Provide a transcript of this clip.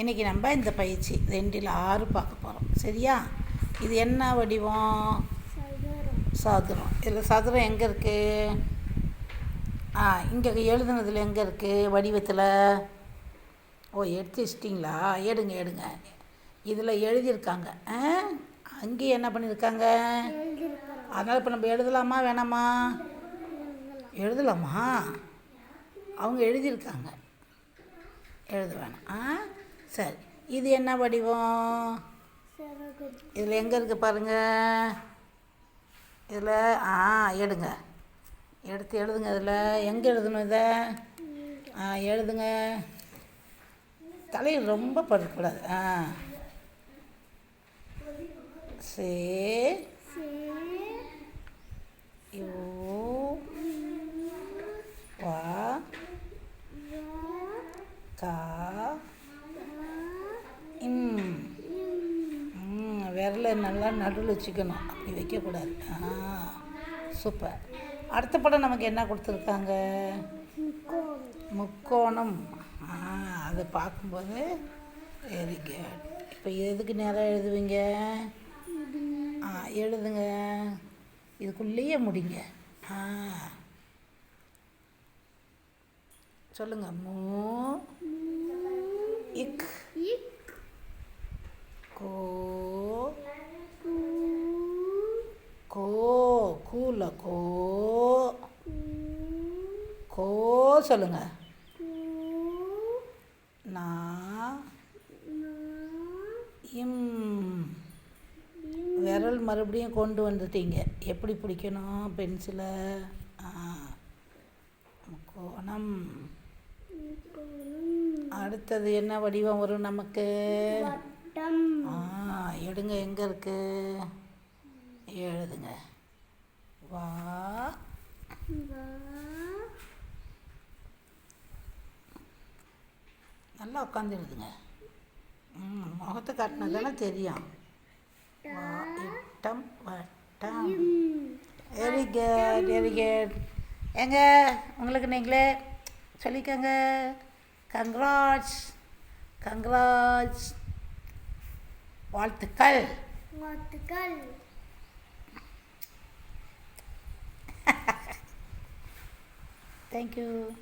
இன்றைக்கி நம்ம இந்த பயிற்சி ரெண்டில் ஆறு பார்க்க போகிறோம் சரியா? இது என்ன வடிவம்? சதுரம். இதில் சதுரம் எங்கே இருக்குது ஆ இங்கே எழுதுனதில் எங்கே இருக்குது வடிவத்தில். ஓ எடுத்து வச்சிட்டிங்களா? எடுங்க எடுங்க. இதில் எழுதியிருக்காங்க. ஆ அங்கேயும் என்ன பண்ணியிருக்காங்க? அதனால் இப்போ நம்ம எழுதலாமா வேணாமா? எழுதலாமா? அவங்க எழுதியிருக்காங்க. எழுத வேணாம் ஆ? சரி. இது என்ன வடிவம்? இதில் எங்கே இருக்குது பாருங்கள் இதில் ஆ எடுங்க. எடுத்து எழுதுங்க இதில். எங்கே எழுதணும் இதை? ஆ எழுதுங்க. தலையில் ரொம்ப படுக்கக்கூடாது ஆ. சே. சே யூ வா கா. இம் ம் விரல நல்லா நடுவில் வச்சுக்கணும். அப்படி வைக்கக்கூடாது. ஆ சூப்பர். அடுத்த படம் நமக்கு என்ன கொடுத்துருக்காங்க? முக்கோணம். ஆ அதை பார்க்கும்போது வெரி குட் இப்போ எதுக்கு நேரம் எழுதுவீங்க? ஆ எழுதுங்க. இதுக்குள்ளேயே முடிங்க. ஆ. சொல்லுங்க மூ இக் கோ கோ கூல கோ கோ சொல்லுங்க. நா இம் விரல் மறுபடியும் கொண்டு வந்துட்டீங்க. எப்படி பிடிக்கணும் பென்சிலை? ஆ அடுத்தது என்ன வடிவம் வரும் நமக்கு? வட்டம். ஆ எடுங்க எங்கே இருக்கு? எழுதுங்க. வா. நல்லா உட்காந்து எழுதுங்க. ம் முகத்தை காட்டினதானே தெரியும். வட்டம். இம். வெரி குட் வெரி குட் ஏங்க உங்களுக்கு நீங்களே? சொல்லிக்கோங்க. கங்க்ராட்ஸ் கங்க்ராட்ஸ் வாழ்த்துக்கள். வாழ்த்துக்கள். தேங்க்யூ